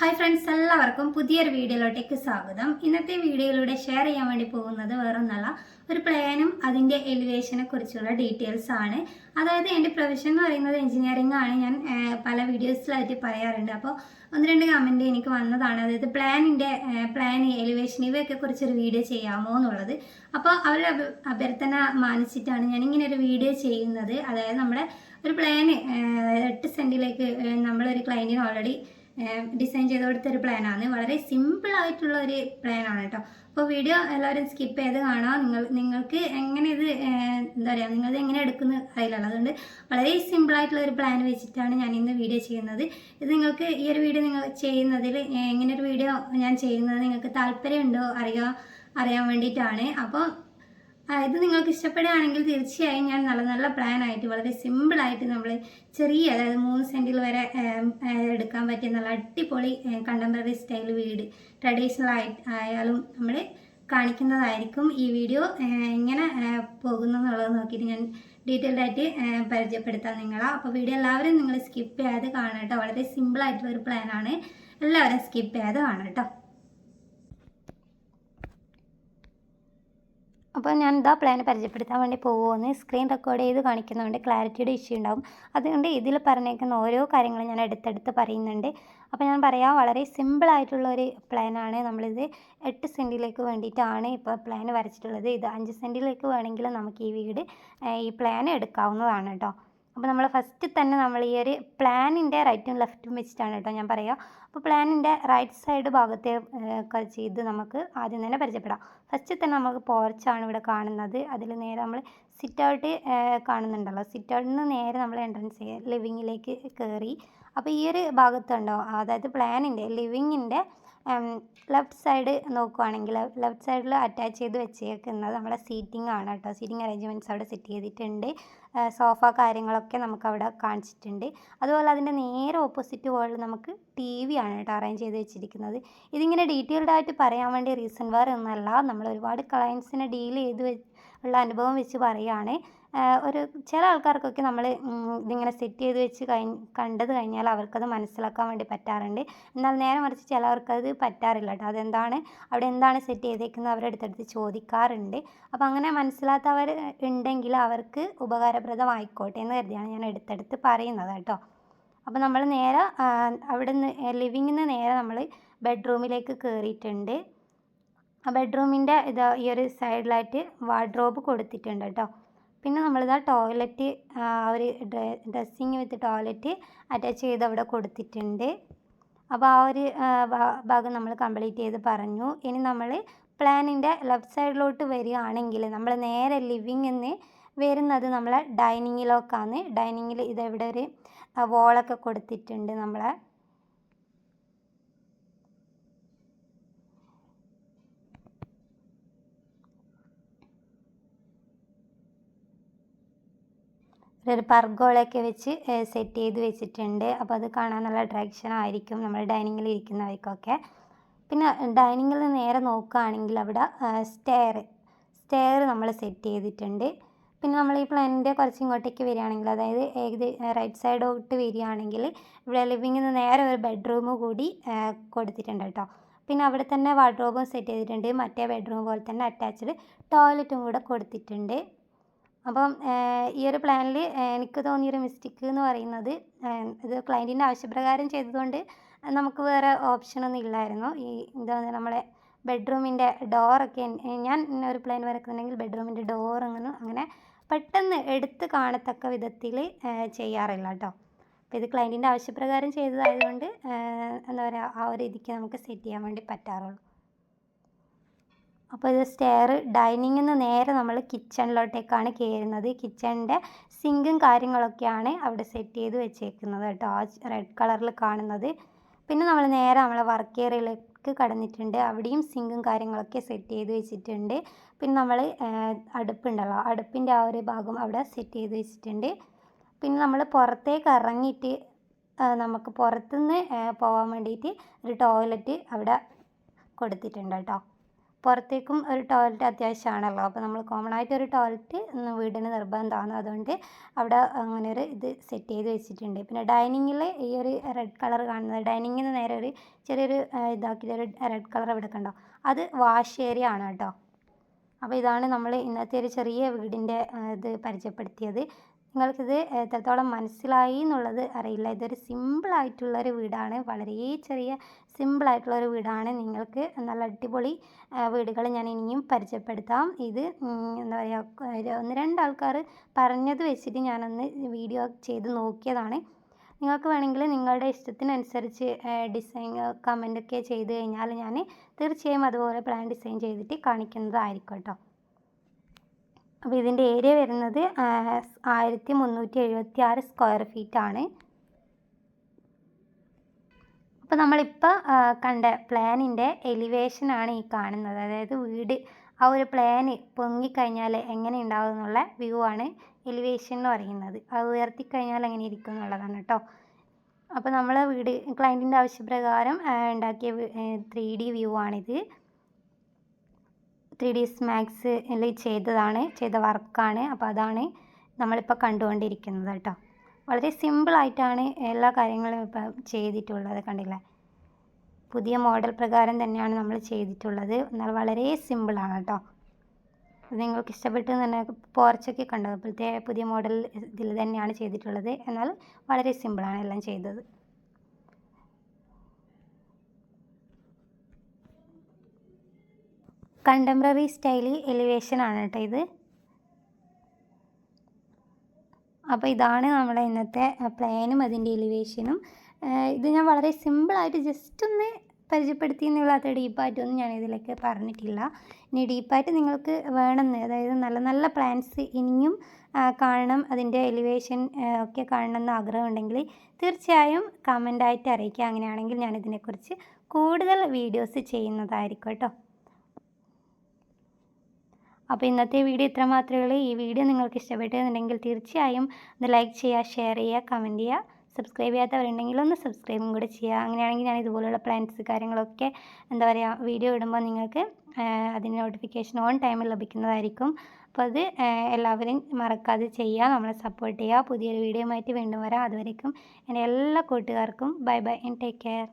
Hi friends എല്ലാവർക്കും പുതിയൊരു വീഡിയോയിലോട്ടേക്ക് സ്വാഗതം. ഇന്നത്തെ വീഡിയോയിലൂടെ ഷെയർ ചെയ്യാൻ വേണ്ടി പോകുന്നത് വേറൊന്നല്ല ഒരു പ്ലാനും അതിന്റെ എലിവേഷനെ കുറിച്ചുള്ള ഡീറ്റെയിൽസ് ആണ്. അതായത് എന്റെ പ്രൊഫഷൻ എന്ന് പറയുന്നത് എഞ്ചിനീയറിംഗ് ആണ്. ഞാൻ പല വീഡിയോസിലായിട്ട് പറയാറുണ്ട്. അപ്പോൾ ഒന്ന് രണ്ട് കമന്റ് എനിക്ക് വന്നതാണ്. അതായത് പ്ലാനിന്റെ പ്ലാൻ എലിവേഷൻ ഇവയൊക്കെ കുറിച്ചൊരു വീഡിയോ ചെയ്യാമോ എന്നുള്ളത്. അപ്പോൾ അവരുടെ അഭ്യർത്ഥന മാനിച്ചിട്ടാണ് ഞാൻ ഇങ്ങനെ ഒരു വീഡിയോ ചെയ്യുന്നത്. അതായത് നമ്മുടെ ഒരു പ്ലാന് എട്ട് സെന്റിലേക്ക് നമ്മളൊരു ക്ലയന്റിന് ഓൾറെഡി ഡിസൈൻ ചെയ്ത് കൊടുത്ത ഒരു പ്ലാനാണ് വളരെ സിമ്പിൾ ആയിട്ടുള്ള ഒരു പ്ലാനാണ് കേട്ടോ അപ്പോൾ വീഡിയോ എല്ലാവരും സ്കിപ്പ് ചെയ്ത് കാണാം നിങ്ങൾ നിങ്ങൾക്ക് എങ്ങനെ ഇത് എന്താ പറയുക നിങ്ങൾ എങ്ങനെ എടുക്കുന്ന അറിയില്ലല്ലോ. അതുകൊണ്ട് വളരെ സിമ്പിൾ ആയിട്ടുള്ള ഒരു പ്ലാൻ വെച്ചിട്ടാണ് ഞാൻ ഇന്ന് വീഡിയോ ചെയ്യുന്നത്. ഇത് നിങ്ങൾക്ക് ഈ ഒരു വീഡിയോ നിങ്ങൾ ചെയ്യുന്നതിൽ ഏഹ്, ഇങ്ങനെ ഒരു വീഡിയോ ഞാൻ ചെയ്യുന്നത് നിങ്ങൾക്ക് താല്പര്യമുണ്ടോ അറിയാൻ അറിയാൻ വേണ്ടിയിട്ടാണ്. അപ്പോൾ ഇത് നിങ്ങൾക്ക് ഇഷ്ടപ്പെടുകയാണെങ്കിൽ തീർച്ചയായും ഞാൻ നല്ല നല്ല പ്ലാൻ ആയിട്ട് വളരെ സിമ്പിളായിട്ട് നമ്മൾ ചെറിയ അതായത് മൂന്ന് സെന്റിൽ വരെ എടുക്കാൻ പറ്റിയ നല്ല അടിപൊളി കണ്ടംപററി സ്റ്റൈൽ വീട് ട്രഡീഷണൽ ആയി ആയാലും നമ്മൾ കാണിക്കുന്നതായിരിക്കും ഈ വീഡിയോ. എങ്ങനെ പോകുന്നു എന്നുള്ളത് നോക്കിയിട്ട് ഞാൻ ഡീറ്റെയിൽഡ് ആയിട്ട് പരിചയപ്പെടുത്താം നിങ്ങളെ. അപ്പോൾ വീഡിയോ എല്ലാവരും നിങ്ങൾ സ്കിപ്പ് ചെയ്യാതെ കാണാം കേട്ടോ. വളരെ സിമ്പിൾ ആയിട്ടുള്ള ഒരു പ്ലാനാണ് എല്ലാവരും സ്കിപ്പ് ചെയ്യാതെ കാണാം കേട്ടോ. അപ്പോൾ ഞാൻ ഇതാ പ്ലാൻ പരിചയപ്പെടുത്താൻ വേണ്ടി പോകുമെന്ന് സ്ക്രീൻ റെക്കോർഡ് ചെയ്ത് കാണിക്കുന്നതുകൊണ്ട് ക്ലാരിറ്റിയുടെ ഇഷ്യൂ ഉണ്ടാവും. അതുകൊണ്ട് ഇതിൽ പറഞ്ഞേക്കുന്ന ഓരോ കാര്യങ്ങളും ഞാൻ എടുത്തെടുത്ത് പറയുന്നുണ്ട്. അപ്പോൾ ഞാൻ പറയാം വളരെ സിമ്പിൾ ആയിട്ടുള്ള ഒരു പ്ലാനാണ് നമ്മളിത്. എട്ട് സെന്റിലേക്ക് വേണ്ടിയിട്ടാണ് ഇപ്പോൾ പ്ലാൻ വരച്ചിട്ടുള്ളത്. ഇത് അഞ്ച് സെന്റിലേക്ക് വേണമെങ്കിൽ നമുക്ക് ഈ വീട് ഈ പ്ലാൻ എടുക്കാവുന്നതാണ് കേട്ടോ. അപ്പോൾ നമ്മൾ ഫസ്റ്റ് തന്നെ നമ്മൾ ഈ ഒരു പ്ലാനിന്റെ റൈറ്റും ലെഫ്റ്റും വെച്ചിട്ടാണ് കേട്ടോ ഞാൻ പറയുക അപ്പോൾ പ്ലാനിന്റെ റൈറ്റ് സൈഡ് ഭാഗത്തെ ചെയ്ത് നമുക്ക് ആദ്യം തന്നെ പരിചയപ്പെടാം. ഫസ്റ്റ് തന്നെ നമുക്ക് പോർച്ചാണ് ഇവിടെ കാണുന്നത്. അതിൽ നേരെ നമ്മൾ സിറ്റ് ഔട്ട് കാണുന്നുണ്ടല്ലോ. സിറ്റ് ഔട്ടിൽ നിന്ന് നേരെ നമ്മൾ എൻട്രൻസ് ലിവിങ്ങിലേക്ക് കയറി അപ്പോൾ ഈ ഒരു ഭാഗത്തുണ്ടോ? അതായത് പ്ലാനിന്റെ ലിവിങ്ങിന്റെ ലെഫ്റ്റ് സൈഡ് നോക്കുവാണെങ്കിൽ ലെഫ്റ്റ് സൈഡിൽ അറ്റാച്ച് ചെയ്ത് വെച്ചേക്കുന്നത് നമ്മുടെ സീറ്റിംഗ് ആണ് കേട്ടോ. സീറ്റിംഗ് അറേഞ്ച്മെന്റ്സ് അവിടെ സെറ്റ് ചെയ്തിട്ടുണ്ട്. സോഫ കാര്യങ്ങളൊക്കെ നമുക്ക് അവിടെ കാണിച്ചിട്ടുണ്ട്. അതുപോലെ അതിന്റെ നേരെ ഓപ്പോസിറ്റ് വേൾഡ് നമുക്ക് ടി വി ആണ് കേട്ടോ അറേഞ്ച് ചെയ്ത് വെച്ചിരിക്കുന്നത്. ഇതിങ്ങനെ ഡീറ്റെയിൽഡ് ആയിട്ട് പറയാൻ വേണ്ടി റീസൺ വേറെ ഒന്നല്ല നമ്മൾ ഒരുപാട് ക്ലയൻസിനെ ഡീൽ ചെയ്ത് ഉള്ള അനുഭവം വെച്ച് പറയുകയാണ്. ഒരു ചില ആൾക്കാർക്കൊക്കെ നമ്മൾ ഇതിങ്ങനെ സെറ്റ് ചെയ്ത് വെച്ച് കഴിഞ്ഞ് കണ്ടത് കഴിഞ്ഞാൽ അവർക്കത് മനസ്സിലാക്കാൻ വേണ്ടി പറ്റാറുണ്ട്. എന്നാൽ നേരെ മറിച്ച് ചിലവർക്കത് പറ്റാറില്ല കേട്ടോ അതെന്താണ്? അവിടെ എന്താണ് സെറ്റ് ചെയ്തേക്കുന്നത് അവരുടെ അടുത്തടുത്ത് ചോദിക്കാറുണ്ട്. അപ്പോൾ അങ്ങനെ മനസ്സിലാത്തവർ ഉണ്ടെങ്കിൽ അവർക്ക് ഉപകാരപ്രദമായിക്കോട്ടെ എന്ന് കരുതിയാണ് ഞാൻ എടുത്തെടുത്ത് പറയുന്നത് കേട്ടോ. അപ്പോൾ നമ്മൾ നേരെ അവിടെ നിന്ന് ലിവിങ്ങിൽ നിന്ന് നേരെ നമ്മൾ ബെഡ്റൂമിലേക്ക് കയറിയിട്ടുണ്ട് ബെഡ്റൂമിന്റെ ഇത് ഈ ഒരു സൈഡിലായിട്ട് വാർഡ്രോബ് കൊടുത്തിട്ടുണ്ട് കേട്ടോ പിന്നെ നമ്മളിതാ ടോയ്ലറ്റ് ഒരു ഡ്രസ്സിങ് വിത്ത് ടോയ്ലറ്റ് അറ്റാച്ച് ചെയ്ത് അവിടെ കൊടുത്തിട്ടുണ്ട്. അപ്പോൾ ആ ഒരു ഭാഗം നമ്മൾ കംപ്ലീറ്റ് ചെയ്ത് പറഞ്ഞു. ഇനി നമ്മൾ പ്ലാനിന്റെ ലെഫ്റ്റ് സൈഡിലോട്ട് വരികയാണെങ്കിൽ നമ്മൾ നേരെ ലിവിങ് എന്ന് വരുന്നത് നമ്മളെ ഡൈനിങ്ങിലേക്കാണ് ഡൈനിങ്ങിൽ ഇതെവിടെ ഒരു വോളൊക്കെ കൊടുത്തിട്ടുണ്ട് നമ്മളെ ഒരു പർഗോളൊക്കെ വെച്ച് സെറ്റ് ചെയ്ത് വെച്ചിട്ടുണ്ട്. അപ്പോൾ അത് കാണാൻ നല്ല അട്രാക്ഷൻ ആയിരിക്കും നമ്മൾ ഡൈനിങ്ങിൽ ഇരിക്കുന്നവർക്കൊക്കെ. പിന്നെ ഡൈനിങ്ങിൽ നേരെ നോക്കുകയാണെങ്കിൽ അവിടെ സ്റ്റെയർ സ്റ്റെയർ നമ്മൾ സെറ്റ് ചെയ്തിട്ടുണ്ട്. പിന്നെ നമ്മൾ ഈ പ്ലാനിന്റെ കുറച്ച് ഇങ്ങോട്ടേക്ക് വരികയാണെങ്കിൽ അതായത് ഏകദേശം റൈറ്റ് സൈഡോട്ട് വരികയാണെങ്കിൽ ഇവിടെ ലിവിങ്ങിൽ നിന്ന് നേരെ ഒരു ബെഡ്റൂം കൂടി കൊടുത്തിട്ടുണ്ട് കേട്ടോ. പിന്നെ അവിടെ തന്നെ വാർഡ്രോബും സെറ്റ് ചെയ്തിട്ടുണ്ട്. മറ്റേ ബെഡ്റൂം പോലെ തന്നെ അറ്റാച്ച്ഡ് ടോയ്ലറ്റും കൂടെ കൊടുത്തിട്ടുണ്ട്. അപ്പം ഈ ഒരു പ്ലാനിൽ എനിക്ക് തോന്നിയൊരു മിസ്റ്റേക്ക് എന്ന് പറയുന്നത് ഇത് ക്ലയന്റിന്റെ ആവശ്യപ്രകാരം ചെയ്തതുകൊണ്ട് നമുക്ക് വേറെ ഓപ്ഷനൊന്നും ഇല്ലായിരുന്നു. ഈ എന്താ നമ്മളെ ബെഡ്റൂമിന്റെ ഡോറൊക്കെ ഞാൻ ഒരു പ്ലാൻ വരക്കുന്നുണ്ടെങ്കിൽ ബെഡ്റൂമിന്റെ ഡോർ അങ്ങനെ അങ്ങനെ പെട്ടെന്ന് എടുത്ത് കാണത്തക്ക വിധത്തിൽ ചെയ്യാറില്ല കേട്ടോ അപ്പോൾ ഇത് ക്ലയന്റിന്റെ ആവശ്യപ്രകാരം ചെയ്തതായതുകൊണ്ട് എന്താ പറയുക ആ ഒരു രീതിക്ക് നമുക്ക് സെറ്റ് ചെയ്യാൻ വേണ്ടി പറ്റാറുള്ളൂ. അപ്പോൾ ഇത് സ്റ്റെയർ ഡൈനിങ്ങിൽ നിന്ന് നേരെ നമ്മൾ കിച്ചണിലോട്ടേക്കാണ് കയറുന്നത്. കിച്ചണിന്റെ സിങ്കും കാര്യങ്ങളൊക്കെയാണ് അവിടെ സെറ്റ് ചെയ്ത് വെച്ചേക്കുന്നത് കേട്ടോ. ആ റെഡ് കളറിൽ കാണുന്നത്. പിന്നെ നമ്മൾ നേരെ നമ്മളെ വർക്ക് ഏരിയയിലേക്ക് കടന്നിട്ടുണ്ട്. അവിടെയും സിങ്കും കാര്യങ്ങളൊക്കെ സെറ്റ് ചെയ്ത് വെച്ചിട്ടുണ്ട്. പിന്നെ നമ്മൾ അടുപ്പുണ്ടല്ലോ. അടുപ്പിന്റെ ആ ഒരു ഭാഗം അവിടെ സെറ്റ് ചെയ്ത് വെച്ചിട്ടുണ്ട്. പിന്നെ നമ്മൾ പുറത്തേക്ക് ഇറങ്ങിയിട്ട് നമുക്ക് പുറത്തുനിന്ന് പോകാൻ വേണ്ടിയിട്ട് ഒരു ടോയ്ലറ്റ് അവിടെ കൊടുത്തിട്ടുണ്ട് കേട്ടോ. പുറത്തേക്കും ഒരു ടോയ്ലറ്റ് അത്യാവശ്യമാണല്ലോ. അപ്പോൾ നമ്മൾ കോമൺ ആയിട്ട് ഒരു ടോയ്ലറ്റ് വീടിന് നിർബന്ധമാണ്. അതുകൊണ്ട് അവിടെ അങ്ങനെ ഒരു ഇത് സെറ്റ് ചെയ്ത് വെച്ചിട്ടുണ്ട്. പിന്നെ ഡൈനിങ്ങിൽ ഈ ഒരു റെഡ് കളർ കാണുന്നത് ഡൈനിങ്ങിൽ നിന്ന് നേരെ ഒരു ചെറിയൊരു ഇതാക്കിയ ഒരു റെഡ് കളർ ഇവിടെ കണ്ടോ? അത് വാഷ് ഏരിയ ആണ് കേട്ടോ. അപ്പോൾ ഇതാണ് നമ്മൾ ഇന്നത്തെ ഒരു ചെറിയ വീടിന്റെ ഇത് പരിചയപ്പെടുത്തിയത്. നിങ്ങൾക്കിത് എത്രത്തോളം മനസ്സിലായി എന്നുള്ളത് അറിയില്ല. ഇതൊരു സിമ്പിളായിട്ടുള്ളൊരു വീടാണ്. വളരെ ചെറിയ സിമ്പിളായിട്ടുള്ളൊരു വീടാണ്. നിങ്ങൾക്ക് നല്ല അടിപൊളി വീടുകൾ ഞാൻ ഇനിയും പരിചയപ്പെടുത്താം. ഇത് എന്താ പറയുക ഒന്ന് രണ്ടാൾക്കാർ പറഞ്ഞത് വെച്ചിട്ട് ഞാനൊന്ന് വീഡിയോ ചെയ്ത് നോക്കിയതാണ്. നിങ്ങൾക്ക് വേണമെങ്കിൽ നിങ്ങളുടെ ഇഷ്ടത്തിനനുസരിച്ച് ഡിസൈൻ കമന്റൊക്കെ ചെയ്ത് കഴിഞ്ഞാൽ ഞാൻ തീർച്ചയായും അതുപോലെ പ്ലാൻ ഡിസൈൻ ചെയ്തിട്ട് കാണിക്കുന്നതായിരിക്കും കേട്ടോ. അപ്പോൾ ഇതിന്റെ ഏരിയ വരുന്നത് ആയിരത്തി മുന്നൂറ്റി എഴുപത്തി ആറ് സ്ക്വയർ ഫീറ്റാണ് അപ്പോൾ നമ്മളിപ്പോൾ കണ്ട പ്ലാനിന്റെ എലിവേഷനാണ് ഈ കാണുന്നത്. അതായത് വീട് ആ ഒരു പ്ലാന് പൊങ്ങിക്കഴിഞ്ഞാൽ എങ്ങനെ ഉണ്ടാവും എന്നുള്ള വ്യൂ ആണ് എലിവേഷൻ എന്ന് പറയുന്നത്. അത് ഉയർത്തിക്കഴിഞ്ഞാൽ എങ്ങനെ ഇരിക്കും എന്നുള്ളതാണ് കേട്ടോ. അപ്പോൾ നമ്മൾ വീട് ക്ലയന്റിന്റെ ആവശ്യപ്രകാരം ഉണ്ടാക്കിയ ത്രീ ഡി വ്യൂ ആണിത്. ത്രീ ഡി മാക്സിൽ ചെയ്തതാണ് ചെയ്ത വർക്കാണ്. അപ്പോൾ അതാണ് നമ്മളിപ്പോൾ കണ്ടുകൊണ്ടിരിക്കുന്നത് കേട്ടോ. വളരെ സിമ്പിളായിട്ടാണ് എല്ലാ കാര്യങ്ങളും ഇപ്പം ചെയ്തിട്ടുള്ളത് കണ്ടില്ലേ? പുതിയ മോഡൽ പ്രകാരം തന്നെയാണ് നമ്മൾ ചെയ്തിട്ടുള്ളത്. എന്നാൽ വളരെ സിമ്പിളാണ് കേട്ടോ. നിങ്ങൾക്ക് ഇഷ്ടപ്പെട്ടു തന്നെ പോർച്ചൊക്കെ കണ്ടത് ഇപ്പോഴത്തെ പുതിയ മോഡൽ ഇതിൽ തന്നെയാണ് ചെയ്തിട്ടുള്ളത്. എന്നാൽ വളരെ സിമ്പിളാണ് എല്ലാം ചെയ്തത്. കണ്ടംപററി സ്റ്റൈലിൽ എലിവേഷൻ ആണ് കേട്ടോ ഇത്. അപ്പോൾ ഇതാണ് നമ്മുടെ ഇന്നത്തെ പ്ലാനും അതിന്റെ എലിവേഷനും. ഇത് ഞാൻ വളരെ സിമ്പിളായിട്ട് ജസ്റ്റ് ഒന്ന് പരിചയപ്പെടുത്തി എന്നുള്ളത്ര ഡീപ്പായിട്ടൊന്നും ഞാൻ ഇതിലേക്ക് പറഞ്ഞിട്ടില്ല. ഇനി ഡീപ്പായിട്ട് നിങ്ങൾക്ക് വേണമെന്ന് അതായത് നല്ല നല്ല പ്ലാൻസ് ഇനിയും കാണണം അതിന്റെ എലിവേഷൻ ഒക്കെ കാണണം എന്ന് ആഗ്രഹമുണ്ടെങ്കിൽ തീർച്ചയായും കമന്റായിട്ട് അറിയിക്കുക. അങ്ങനെയാണെങ്കിൽ ഞാൻ ഇതിനെക്കുറിച്ച് കൂടുതൽ വീഡിയോസ് ചെയ്യുന്നതായിരിക്കും കേട്ടോ. അപ്പോൾ ഇന്നത്തെ വീഡിയോ ഇത്ര മാത്രമേ ഉള്ളൂ. ഈ വീഡിയോ നിങ്ങൾക്ക് ഇഷ്ടപ്പെട്ടെന്നുണ്ടെങ്കിൽ തീർച്ചയായും ഒന്ന് ലൈക്ക് ചെയ്യുക ഷെയർ ചെയ്യുക കമന്റ് ചെയ്യുക. സബ്സ്ക്രൈബ് ചെയ്യാത്തവരുണ്ടെങ്കിൽ ഒന്ന് സബ്സ്ക്രൈബും കൂടെ ചെയ്യുക. അങ്ങനെയാണെങ്കിൽ ഞാൻ ഇതുപോലുള്ള പ്ലാൻസ് കാര്യങ്ങളൊക്കെ എന്താ പറയുക വീഡിയോ ഇടുമ്പോൾ നിങ്ങൾക്ക് അതിന്റെ നോട്ടിഫിക്കേഷൻ ഓൺ ടൈമിൽ ലഭിക്കുന്നതായിരിക്കും. അപ്പോൾ അത് എല്ലാവരും മറക്കാതെ ചെയ്യുക നമ്മളെ സപ്പോർട്ട് ചെയ്യുക. പുതിയൊരു വീഡിയോ ആയിട്ട് വീണ്ടും വരാം. അതുവരേക്കും എന്റെ എല്ലാ കൂട്ടുകാർക്കും bye bye and take care